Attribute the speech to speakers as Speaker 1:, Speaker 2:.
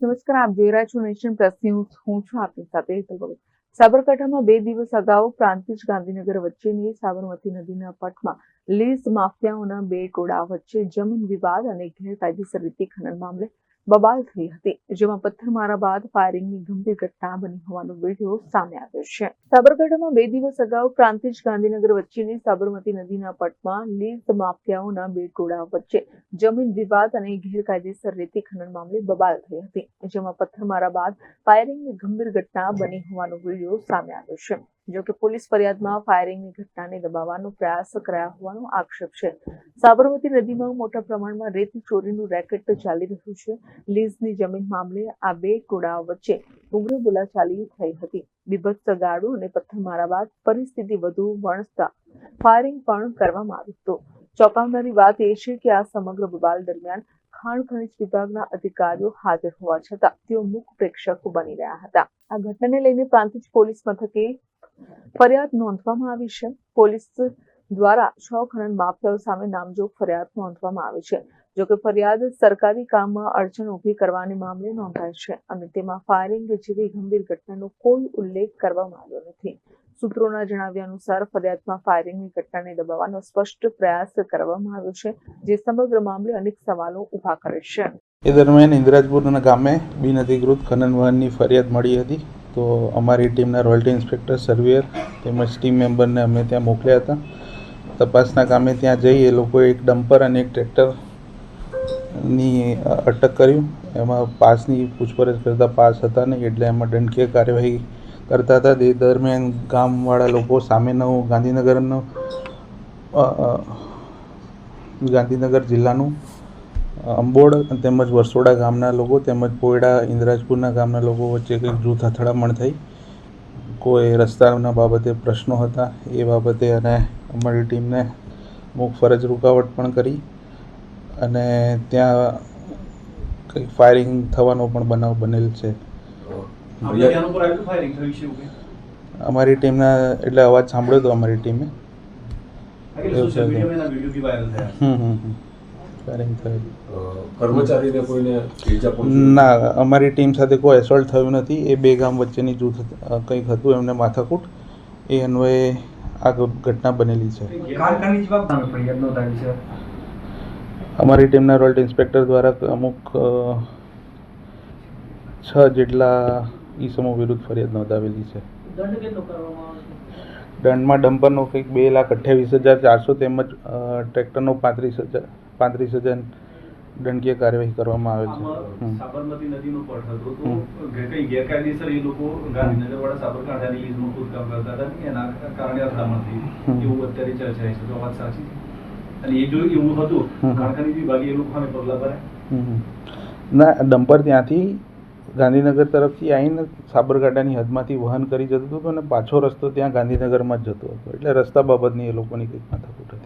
Speaker 1: નમસ્કાર, આપ જોઈ રહ્યા છો નેશન પ્લસ ન્યૂઝ. હું છું આપની સાથે હેતલ સાબરકાંઠામાં બે દિવસ અગાઉ પ્રાંતિજ ગાંધીનગર વચ્ચેની સાબરમતી નદીના પટમાં લીઝ માફિયાઓના બે ટોળા વચ્ચે જમીન વિવાદ અને ગેરકાયદેસર રીતે ખનન મામલે બબાલ થઈ હતી, જેમાં પથ્થરમારા બાદ ફાયરિંગની ગંભીર ઘટના બની હોવાનો વીડિયો સામે આવ્યો છે. સાબરકાંઠામાં બે દિવસ અગાઉ પ્રાંતિજ ગાંધીનગર વચ્ચેની સાબરમતી નદીના પટમાં લીઝ માફિયાઓના બે ટોળા વચ્ચે જમીન વિવાદ અને ગેરકાયદેસર રેતી ખનન મામલે બબાલ થઈ હતી, જેમાં પથ્થરમારા બાદ ફાયરિંગની ગંભીર ઘટના બની હોવાનો વીડિયો સામે આવ્યો છે. જોકે પોલીસ ફરિયાદમાં ફાયરિંગની ઘટનાને દબાવવાનો પ્રયાસ કરાયા હોવાનો આક્ષેપ છે. સાબરમતી નદીમાં મોટા પ્રમાણમાં રેતી ચોરીનું રેકેટ ચાલી રહ્યું છે. લીઝની જમીન મામલે આ બે ટોળાઓ વચ્ચે ઉગ્ર બોલાચાલી થઈ હતી. બીભત્સ ગાડું અને પથ્થરમારા બાદ પરિસ્થિતિ વધુ વણસતા ફાયરિંગ પણ કરવામાં આવ્યું હતું. ચોંકાવનારી વાત એ છે કે આ સમગ્ર બબાલ દરમિયાન ખાણ ખનિજ વિભાગના અધિકારીઓ હાજર હોવા છતાં તેઓ મુખ પ્રેક્ષકો બની રહ્યા હતા. આ ઘટનાને લઈને પ્રાંતિજ પોલીસ મથકે ફરિયાદ નોંધવામાં આવી છે. પોલીસ દ્વારા છ ખનન માફિયાઓ સામે નામજોગ ફરિયાદ નોંધવામાં આવી છે. જોકે ફરિયાદ સરકારી કામમાં અડચણ ઊભી કરવાની મામલે નોંધાય છે અને તેમાં ફાયરિંગ જેવી ગંભીર ઘટનાનો કોઈ ઉલ્લેખ કરવામાં આવ્યો નથી. સૂત્રોના જણાવ્યા અનુસાર ફરિયાદમાં ફાયરિંગની ઘટનાને દબાવવાનો સ્પષ્ટ પ્રયાસ કરવામાં આવ્યો છે, જે સમગ્ર મામલે અનેક સવાલો ઊભા કરે છે.
Speaker 2: એ દરમિયાન ઇન્દ્રાજપુરના ગામે બિનઅધિકૃત ખનન વાહનની ફરિયાદ મળી હતી. તો અમારી ટીમના રોયલ્ટી ઇન્સ્પેક્ટર સર્વેયર તેમજ ટીમ મેમ્બરને અમે ત્યાં મોકલ્યા હતા. તપાસના કામે ત્યાં જઈ એ લોકોએ એક ડમ્પર અને એક ટ્રેક્ટરની અટક કર્યું એમાં પાસની પૂછપરછ કરતા પાસ હતા નહીં, એટલે એમાં દંડકીય કાર્યવાહી કરતા હતા. તે દરમિયાન ગામવાળા લોકો સામેનો ગાંધીનગરનો ગાંધીનગર જિલ્લાનું અંબોડ તેમજ વરસોડા ગામના લોકો તેમજ પોયડા ઇન્દ્રાજપુરના ગામના લોકો વચ્ચે કંઈક જૂથ અથડામણ થઈ. કોઈ રસ્તાના બાબતે પ્રશ્નો હતા એ બાબતે અને અમારી ટીમને અમુક ફરજ રૂકાવટ પણ કરી અને ત્યાં કંઈક ફાયરિંગ થવાનો પણ બનાવ બનેલ છે? અમારી ટીમના એટલે અવાજ સાંભળ્યો હતો અમારી ટીમે. હમ હમ હમ. ફાયરિંગ થયેલ
Speaker 3: કર્મચારીને કોઈને
Speaker 2: ના અમારી ટીમ સાથે કોઈ એસોલ્ટ થયું નથી. એ બે ગામ વચ્ચેની જૂથ કંઈક હતું એમને માથાકૂટ. એ અન્વયે આ ઘટના બનેલી છે. અમારી ટીમના રોયલ્ટી ઇન્સ્પેક્ટર દ્વારા અમુક છ જેટલા ઈસમો વિરુદ્ધ ફરિયાદ નોંધાવેલી છે.
Speaker 4: દંડ કેટલો કરવામાં આવે છે?
Speaker 2: દંડમાં ડમ્પરનો કંઈક બે લાખ અઠ્યાવીસ હજાર ચારસો તેમજ ટ્રેક્ટરનો પાંત્રીસ હજાર પાંત્રીસ હજાર દંડકીય કાર્યવાહી કરવામાં આવે છે.
Speaker 4: સાબરમતી નદીનો પટ હતો. તો કઈ ગેરકાયદેસર એ લોકો ગાંધીનગર વાળા સાબરકાંઠાની લીઝમાં ખોદકામ કરતા હતા ને એના કારણે અથડામણ થઈ એવું અત્યારે ચર્ચાય છે. તો વાત સાચી અને એ જો એવું હતું. કારખાની વિભાગે એ લોકો સામે પગલાં ભરાય?
Speaker 2: ના ડમ્પર ત્યાંથી ગાંધીનગર તરફથી આવીને સાબરકાંઠાની હદમાંથી વહન કરી જતું હતું અને પાછો રસ્તો ત્યાં ગાંધીનગરમાં જ જતો હતો. એટલે રસ્તા બાબતની એ લોકોની કંઈક માથાકૂટ હતી.